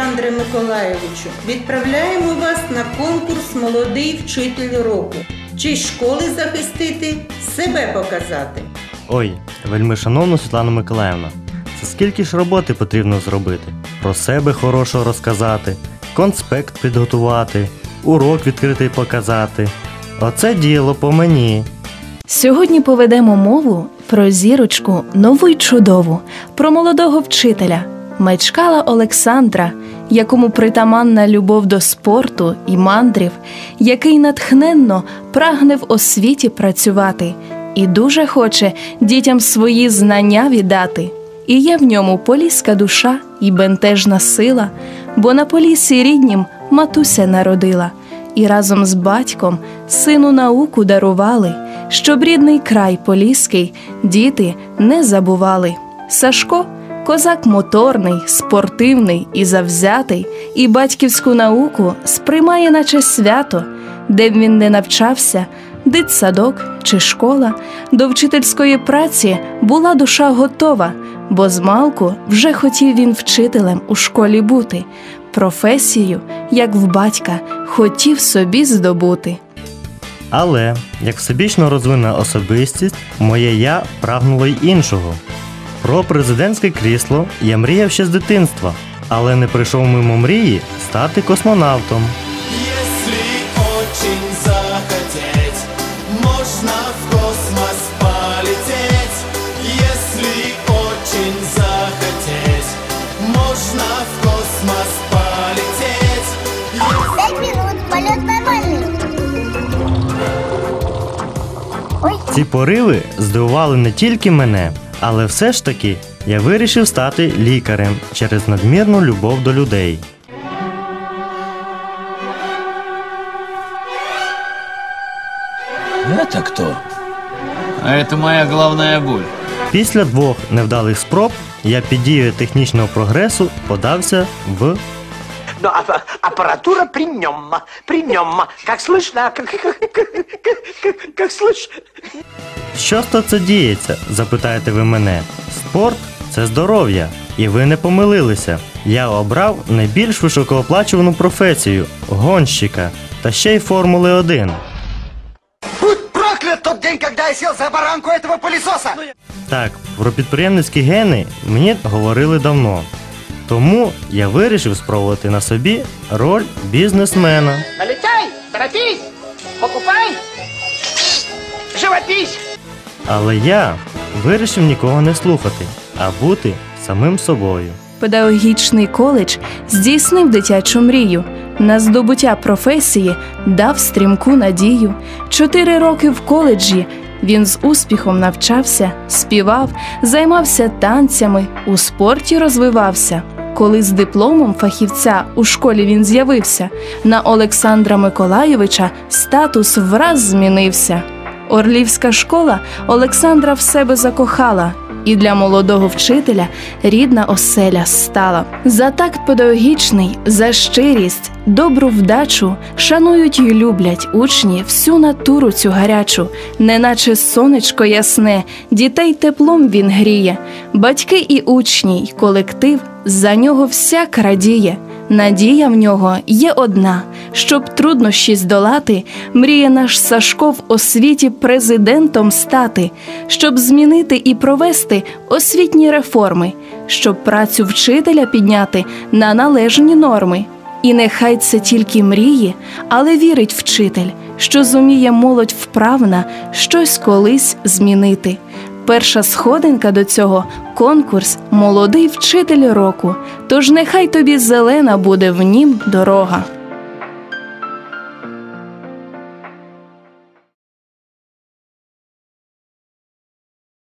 Олександре Миколайовичу, відправляємо вас на конкурс Молодий вчитель року. Честь школи захистити, себе показати. Ой, вельми шановна Світлана Миколаївна, це скільки ж роботи потрібно зробити? Про себе хорошо розказати, конспект підготувати, урок відкритий показати. Оце діло по мені. Сьогодні поведемо мову про зірочку нову й чудову, про молодого вчителя Мечкала Олександра, якому притаманна любов до спорту і мандрів, який натхненно прагне в освіті працювати і дуже хоче дітям свої знання віддати. І є в ньому поліська душа і бентежна сила, бо на полісі ріднім матуся народила, і разом з батьком сину науку дарували, щоб рідний край поліський діти не забували. Сашко козак моторний, спортивний і завзятий, і батьківську науку сприймає, наче свято, де б він не навчався, дитсадок чи школа, до вчительської праці була душа готова, бо змалку вже хотів він вчителем у школі бути, професію, як в батька, хотів собі здобути. Але як всебічно розвинена особистість, моє я прагнуло й іншого. Про президентське крісло я мріяв ще з дитинства, але не прийшов мимо мрії стати космонавтом. Ці пориви здивували не тільки мене, але все ж таки я вирішив стати лікарем через надмірну любов до людей. Это кто? А это моя главная боль. Після двох невдалих спроб я під дією технічного прогресу подався в Но а- аппаратура при нем, при нем. Как слышно, как, как, как, как, как слышно. Що ж то це діється? запитаєте ви мене. Спорт це здоров'я, і ви не помилилися. Я обрав найбільш високооплачувану професію гонщика та ще й Формули 1. Будь проклят тот день, когда я сел за баранку этого пылесоса! Так, про підприємницькі гени мені говорили давно. Тому я вирішив спробувати на собі роль бізнесмена. Налетай, торопись, покупай, живопись. Але я вирішив нікого не слухати, а бути самим собою. Педагогічний коледж здійснив дитячу мрію. На здобуття професії дав стрімку надію. Чотири роки в коледжі він з успіхом навчався, співав, займався танцями, у спорті розвивався. Коли з дипломом фахівця у школі він з'явився, на Олександра Миколайовича статус враз змінився. Орлівська школа Олександра в себе закохала, і для молодого вчителя рідна оселя стала. За такт педагогічний, за щирість, добру вдачу шанують й люблять учні всю натуру цю гарячу, неначе сонечко ясне, дітей теплом він гріє, батьки і учні, й колектив за нього всяк радіє. Надія в нього є одна, щоб труднощі здолати, мріє наш Сашко в освіті президентом стати, щоб змінити і провести освітні реформи, щоб працю вчителя підняти на належні норми. І нехай це тільки мрії, але вірить вчитель, що зуміє молодь вправна щось колись змінити. Перша сходинка до цього конкурс Молодий вчитель року. Тож нехай тобі зелена буде в нім дорога.